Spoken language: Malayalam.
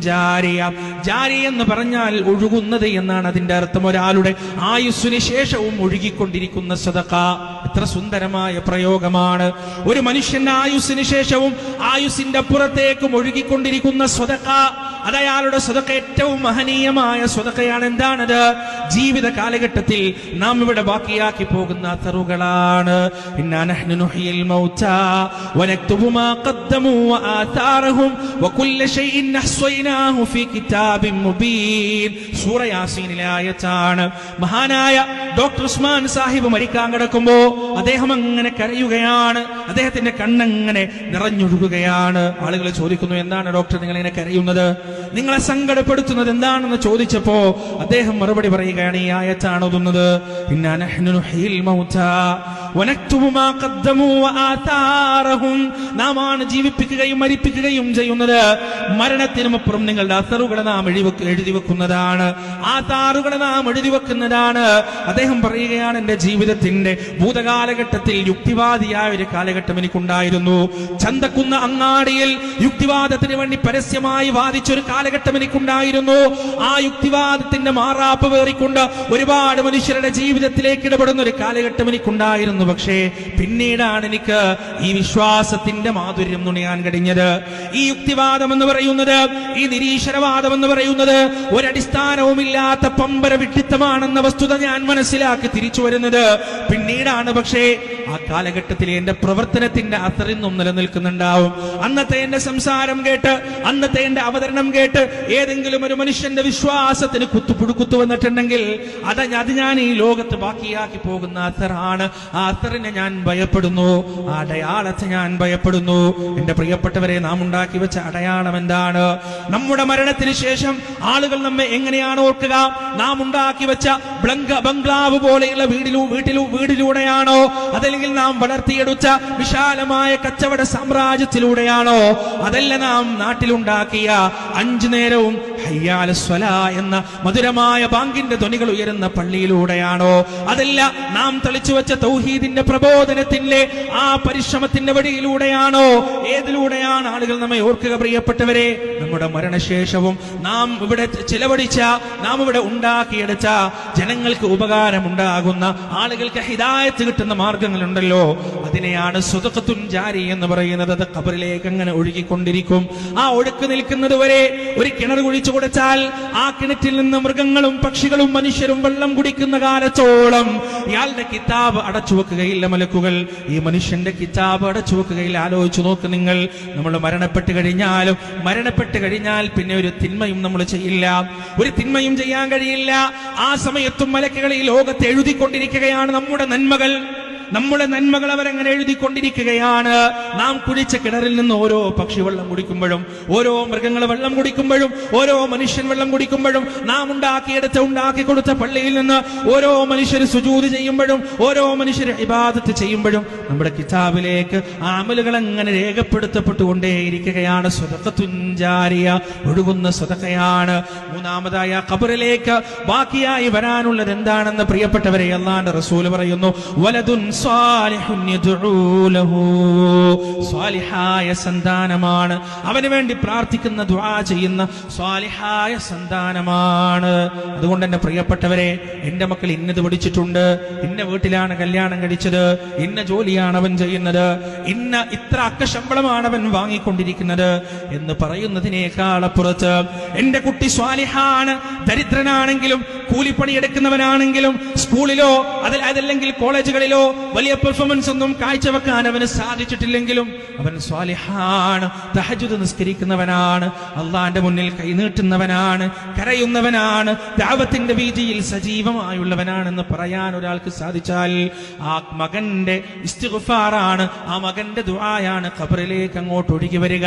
ജാരിയ. ജാരി എന്ന് പറഞ്ഞാൽ ഒഴുകുന്നത് എന്നാണ് അതിന്റെ അർത്ഥം. ഒരാളുടെ ആയുസ്സിന് ശേഷവും ഒഴുകിക്കൊണ്ടിരിക്കുന്ന സ്വതക്ക എത്ര സുന്ദരമായ പ്രയോഗമാണ്. ഒരു മനുഷ്യന്റെ ആയുസ്സിന് ശേഷവും ആയുസിന്റെ അപ്പുറത്തേക്കും ഒഴുകിക്കൊണ്ടിരിക്കുന്ന സ്വതക്ക അത് അയാളുടെ സ്വതക്ക ഏറ്റവും മഹനീയമായ സ്വതക്കയാണ് എന്താണത് ജീവിത കാലഘട്ടത്തിൽ നാം ഇവിടെ ബാക്കിയാക്കി പോകുന്ന അത്തറുകളാണ് ഇന്നാ നഹ്നു നുഹ്യിൽ മൗതാ വനക്തുബു ഖദ്ദമു വആതാറഹും വകുല്ല ഷൈഇൻ അഹ്സൈനാഹു ഫീ കിതാബിൻ മുബീൻ. സൂറ യാസീനിലെ ആയത്താണ്. മഹാനായ ഡോക്ടർ ഉസ്മാൻ സാഹിബ് മരിക്കാൻ കിടക്കുമ്പോ അദ്ദേഹം അങ്ങനെ കരയുകയാണ്. അദ്ദേഹത്തിന്റെ കണ്ണങ്ങനെ നിറഞ്ഞൊഴുകുകയാണ്. ആളുകൾ ചോദിക്കുന്നു എന്താണ് ഡോക്ടർ നിങ്ങൾ ഇങ്ങനെ കരയുന്നത്? നിങ്ങളെ സങ്കടപ്പെടുത്തുന്നത് എന്താണെന്ന് ചോദിച്ചപ്പോ അദ്ദേഹം മറുപടി പറയുകയാണ് ഈ ആയത്താണ് ഓതുന്നത് നാം ജീവിപ്പിക്കുകയും മരിപ്പിക്കുകയും ചെയ്യുന്നത്. മരണത്തിനുമപ്പുറം നിങ്ങളുടെ അസറുകളെ നാം എഴുതി വെക്ക- എഴുതി വെക്കുന്നതാണ് ആ നാം എഴുതി വെക്കുന്നതാണ് അദ്ദേഹം പറയുകയാണ് എന്റെ ജീവിതത്തിന്റെ ഭൂതകാലഘട്ടത്തിൽ യുക്തിവാദിയായ ഒരു കാലഘട്ടം എനിക്കുണ്ടായിരുന്നു. ചന്തക്കുന്ന അങ്ങാടിയിൽ യുക്തിവാദത്തിന് വേണ്ടി പരസ്യമായി വാദിച്ചൊരു കാലഘട്ടം എനിക്കുണ്ടായിരുന്നു. ആ യുക്തിവാദത്തിന്റെ മാറാപ്പ് വേറിക്കൊണ്ട് ഒരുപാട് മനുഷ്യരുടെ ജീവിതത്തിലേക്ക് ഇടപെടുന്ന ഒരു കാലഘട്ടം എനിക്കുണ്ടായിരുന്നു. പക്ഷേ പിന്നീടാണ് എനിക്ക് ഈ വിശ്വാസത്തിന്റെ മാധുര്യം നുണയാൻ കഴിഞ്ഞത്. ഈ യുക്തിവാദം എന്ന് പറയുന്നത് ഈ നിരീശ്വരവാദം എന്ന് പറയുന്നത് ഒരടിസ്ഥാനവുമില്ലാത്ത പമ്പര വിട്ടിത്തമാണെന്ന വസ്തുത ഞാൻ മനസ്സിലാക്കി തിരിച്ചു വരുന്നത്. പിന്നീടാണ് പക്ഷേ ആ കാലഘട്ടത്തിൽ എന്റെ പ്രവർത്തനത്തിന്റെ അസറിന്നും നിലനിൽക്കുന്നുണ്ടാവും. അന്നത്തെ എന്റെ സംസാരം കേട്ട് അന്നത്തെ എന്റെ അവതരണം കേട്ട് ഏതെങ്കിലും ഒരു മനുഷ്യന്റെ വിശ്വാസത്തിന് കുത്തുപുടുക്കുത്തു വന്നിട്ടുണ്ടെങ്കിൽ അത് അത് ഞാൻ ഈ ലോകത്ത് ബാക്കിയാക്കി പോകുന്ന അസറാണ്. ആ അസറിനെ ഞാൻ ഭയപ്പെടുന്നു. ആ അടയാളത്തെ ഞാൻ ഭയപ്പെടുന്നു. എന്റെ പ്രിയപ്പെട്ടവരെ നാം ഉണ്ടാക്കി വെച്ച അടയാളം എന്താണ്? നമ്മുടെ മരണത്തിന് ശേഷം ആളുകൾ നമ്മെ എങ്ങനെയാണ് ഓർക്കുക? നാം ഉണ്ടാക്കി വെച്ച ബ്ലങ്ക ബംഗ്ലാവ് പോലെയുള്ള വീടിലൂ വീട്ടിലൂ വീടിലൂടെയാണോ? അതല്ലെങ്കിൽ നാം വളർത്തിയെടുത്ത വിശാലമായ കച്ചവട സാമ്രാജ്യത്തിലൂടെയാണോ? അതല്ല നാം നാട്ടിലുണ്ടാക്കിയ അഞ്ചു നേരവും ഹയ്യാലസ്വല എന്ന മധുരമായ ബാങ്കിന്റെ ധ്വനികൾ ഉയരുന്ന പള്ളിയിലൂടെയാണോ? അതല്ല നാം തെളിച്ചു വെച്ച തൗഹീദിന്റെ പ്രബോധനത്തിന്റെ ആ പരിശ്രമത്തിന്റെ വഴിയിലൂടെയാണോ? ഏതിലൂടെയാണ് ആളുകൾ നമ്മെ ഓർക്കുക പ്രിയപ്പെട്ടവരെ? നമ്മുടെ മരണശേഷവും നാം ഇവിടെ ചിലവഴിച്ച നാം ഇവിടെ ഉണ്ടാക്കിയെടുത്ത ജനങ്ങൾക്ക് ഉപകാരമുണ്ടാകുന്ന ആളുകൾക്ക് ഹിതായത്ത് കിട്ടുന്ന മാർഗങ്ങളുണ്ടല്ലോ. അതിനെയാണ് സുതക്കത്തുൻ ജാരി എന്ന് പറയുന്നത്. അത് കബറിലേക്ക് അങ്ങനെ ഒഴുകിക്കൊണ്ടിരിക്കും? ആ ഒഴുക്ക് നിൽക്കുന്നത് വരെ ഒരു കിണർ കുഴിച്ചു കൊടുത്താൽ ആ കിണറ്റിൽ നിന്ന് മൃഗങ്ങളും പക്ഷികളും മനുഷ്യരും വെള്ളം കുടിക്കുന്ന കാലത്തോളം ഇയാളുടെ കിതാബ് അടച്ചു വെക്കുകയില്ല മലക്കുകൾ. ഈ മനുഷ്യന്റെ കിതാബ് അടച്ചു വെക്കുകയില്ല. ആലോചിച്ചു നോക്ക് നിങ്ങൾ. നമ്മൾ മരണപ്പെട്ട് കഴിഞ്ഞാലും മരണപ്പെട്ട് കഴിഞ്ഞാൽ പിന്നെ ഒരു തിന്മയും നമ്മൾ ചെയ്യില്ല. ഒരു തിന്മയും ചെയ്യാൻ കഴിയില്ല. ആ സമയത്തും മലക്കുകൾ ഈ ലോകത്ത് എഴുതിക്കൊണ്ടിരിക്കുകയാണ് നമ്മുടെ നന്മകൾ. നമ്മുടെ നന്മകൾ അവരങ്ങനെ എഴുതിക്കൊണ്ടിരിക്കുകയാണ്. നാം കുടിച്ച കിണറിൽ നിന്ന് ഓരോ പക്ഷി വെള്ളം കുടിക്കുമ്പോഴും ഓരോ മൃഗങ്ങൾ വെള്ളം കുടിക്കുമ്പോഴും ഓരോ മനുഷ്യൻ വെള്ളം കുടിക്കുമ്പോഴും നാം ഉണ്ടാക്കിയെടുത്ത ഉണ്ടാക്കി കൊടുത്ത പള്ളിയിൽ നിന്ന് ഓരോ മനുഷ്യർ സുജൂതി ചെയ്യുമ്പോഴും ഓരോ മനുഷ്യർ ഇബാദത്ത് ചെയ്യുമ്പോഴും നമ്മുടെ കിതാബിലേക്ക് ആ അമലുകൾ അങ്ങനെ രേഖപ്പെടുത്തപ്പെട്ടുകൊണ്ടേയിരിക്കുകയാണ്. സ്വതക്കുഞ്ചാരിയ ഒഴുകുന്ന സ്വതക്കയാണ്. മൂന്നാമതായ കബറിലേക്ക് ബാക്കിയായി വരാനുള്ളത് എന്താണെന്ന് പ്രിയപ്പെട്ടവരെ അള്ളാന്റെ റസൂൽ പറയുന്നു വലതുൻ സ്വാലിഹായ സന്താനമാണ്. അവന് വേണ്ടി പ്രാർത്ഥിക്കുന്ന ദുആ ചെയ്യുന്ന സ്വാലിഹായ സന്താനമാണ്. അതുകൊണ്ട് എന്റെ പ്രിയപ്പെട്ടവരെ എന്റെ മക്കൾ ഇന്നത് പഠിച്ചിട്ടുണ്ട്. ഇന്ന വീട്ടിലാണ് കല്യാണം കഴിച്ചത്. ഇന്ന ജോലിയാണ് അവൻ ചെയ്യുന്നത്. ഇന്ന ഇത്ര അക്ക ശമ്പളമാണ് അവൻ വാങ്ങിക്കൊണ്ടിരിക്കുന്നത് എന്ന് പറയുന്നതിനേക്കാൾ അപ്പുറത്ത് എന്റെ കുട്ടി സ്വാലിഹാണ് ദരിദ്രനാണെങ്കിലും കൂലിപ്പണി എടുക്കുന്നവനാണെങ്കിലും സ്കൂളിലോ അതിൽ അതല്ലെങ്കിൽ കോളേജുകളിലോ വലിയ പെർഫോമൻസ് ഒന്നും കാഴ്ചവെക്കാൻ അവന് സാധിച്ചിട്ടില്ലെങ്കിലും അവൻ സ്വാലിഹാണ് തഹജുദ് നിസ്കരിക്കുന്നവനാണ് അള്ളാന്റെ മുന്നിൽ കൈനീട്ടുന്നവനാണ് കരയുന്നവനാണ് ദാവത്തിന്റെ വീതിയിൽ സജീവമായുള്ളവനാണെന്ന് പറയാൻ ഒരാൾക്ക് സാധിച്ചാൽ ആ മകന്റെ ഇസ്തിഗുഫാറാണ് ആ മകന്റെ ദുആയാണ് ഖബറിലേക്ക് അങ്ങോട്ട് ഒഴുകി വരിക.